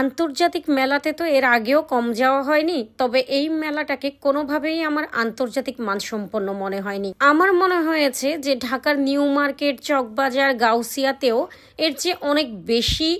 আন্তর্জাতিক মেলাতে তো এর আগেও কম যাওয়া হয়নি, তবে এই মেলাটাকে কোনোভাবেই আমার আন্তর্জাতিক মানসম্পন্ন মনে হয়নি। আমার মনে হয়েছে যে ঢাকার নিউ মার্কেট, চকবাজার, গাউসিয়াতেও এর চেয়ে অনেক বেশি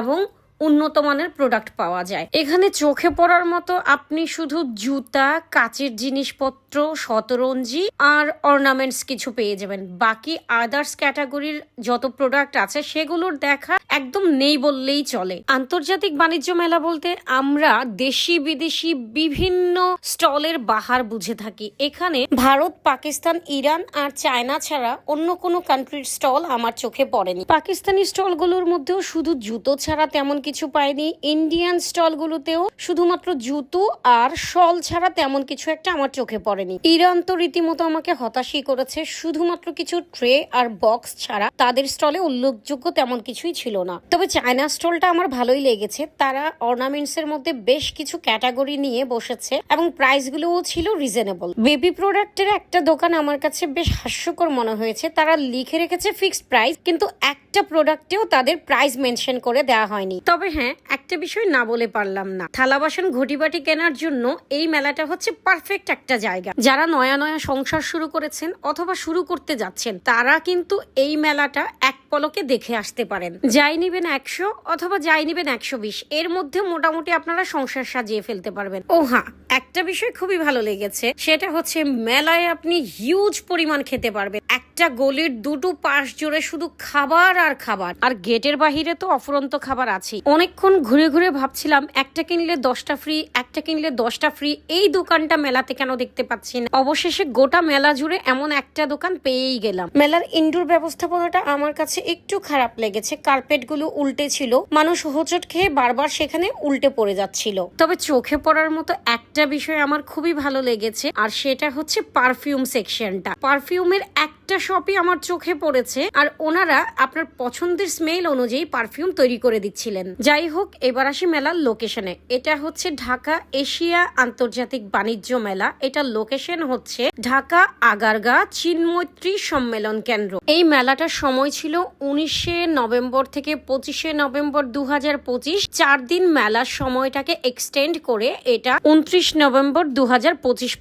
এবং উন্নত মানের প্রোডাক্ট পাওয়া যায়। এখানে চোখে পড়ার মতো আপনি শুধু জুতা, কাচের জিনিসপত্র, শতরঞ্জি আর অর্নামেন্টস কিছু পেয়ে যাবেন। বাকি আদার্স ক্যাটাগরির যত প্রোডাক্ট আছে, সেগুলোর দেখা একদম নেই বললেই চলে। আন্তর্জাতিক বাণিজ্য মেলা বলতে আমরা দেশি, বিদেশি বিভিন্ন স্টলের বাহার বুঝে থাকি। এখানে ভারত, পাকিস্তান, ইরান আর চায়না ছাড়া অন্য কোনো কান্ট্রির স্টল আমার চোখে পড়েনি। পাকিস্তানি স্টলগুলোর মধ্যেও শুধু জুতো ছাড়া তেমন কিছু পাইনি ইন্ডিয়ান স্টলগুলোতেও শুধুমাত্র জুতো আর শল ছাড়া তেমন কিছু একটা আমার চোখে পড়েনি। ইরান তো রীতিমতো আমাকে হতাশই করেছে। শুধুমাত্র কিছু ট্রে আর বক্স ছাড়া তাদের স্টলে উল্লেখযোগ্য তেমন কিছুই ছিল না। তবে চায়না স্টলটা আমার ভালোই লেগেছে। তারা অর্নামেন্টস এর মধ্যে বেশ কিছু ক্যাটাগরি নিয়ে বসেছে এবং প্রাইস গুলোও ছিল রিজনেবল বেবি প্রোডাক্টের একটা দোকান আমার কাছে বেশ হাস্যকর মনে হয়েছে। তারা লিখে রেখেছে ফিক্সড প্রাইস কিন্তু একটা প্রোডাক্টেও তাদের প্রাইস মেনশন করে দেওয়া হয়নি। তবে হ্যাঁ একটা বিষয় না বলে পারলাম না। থালা বাসন ঘটিবাটি কেনার জন্য এই মেলাটা হচ্ছে পারফেক্ট একটা জায়গা। যারা নয়া নয়া সংসার শুরু করেছেন অথবা শুরু করতে যাচ্ছেন, তারা কিন্তু এই মেলাটা এক পলকে দেখে আসতে পারেন। যাই নিবেন একশো অথবা যাই নিবেন একশো বিশ, এর মধ্যে মোটামুটি আপনারা সংসার সাজিয়ে ফেলতে পারবেন। ও হ্যাঁ একটা বিষয় খুবই ভালো লেগেছে, সেটা হচ্ছে মেলায় আপনি হিউজ পরিমাণ খেতে পারবেন। একটা গলির দুটো পাশ জুড়ে শুধু খাবার আর খাবার। আর গেটের বাহিরে তো অফুরন্ত খাবার আছে অনেকক্ষণ ঘুরে ঘুরে ভাবছিলাম, একটা কিনলে দশটা ফ্রি একটা কিনলে দশটা ফ্রি এই দোকানটা মেলাতে কেন দেখতে পাচ্ছি না? অবশেষে গোটা মেলা জুড়ে এমন একটা দোকান পেয়েই গেলাম। মেলার ইনডোর ব্যবস্থাপনাটা আমার কাছে একটু খারাপ লেগেছে। কার্পেটগুলো উল্টে ছিল। মানুষ হোঁচট খেয়ে বারবার সেখানে উল্টে পড়ে যাচ্ছিল। তবে চোখে পড়ার মতো একটা বিষয় আমার খুবই ভালো লেগেছে, আর সেটা হচ্ছে পারফিউম সেকশনটা। পারফিউমের একটা শপই আমার চোখে পড়েছে আর ওনারা আপনার পছন্দের স্মেল অনুযায়ী পারফিউম তৈরি করে দিচ্ছিলেন। যাই হোক, এবার আসি মেলার লোকেশনে এটা হচ্ছে ঢাকা এশিয়া আন্তর্জাতিক বাণিজ্য মেলা। এটা লোকেশন হচ্ছে ঢাকা আগারগা চিন্মৈত্রী সম্মেলন কেন্দ্র। এই মেলাটার সময় ছিল উনিশে নভেম্বর থেকে পঁচিশে নভেম্বর দু হাজার পঁচিশ। চার দিন মেলার সময়টাকে এক্সটেন্ড করে এটা উনত্রিশ নভেম্বর দু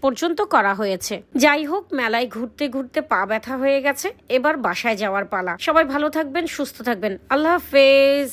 পর্যন্ত করা হয়েছে। যাই হোক, মেলায় ঘুরতে ঘুরতে পা ব্যথা হয়ে গেছে। এবার বাসায় যাওয়ার পালা। সবাই ভালো থাকবেন সুস্থ থাকবেন। আল্লাহ হাফেজ।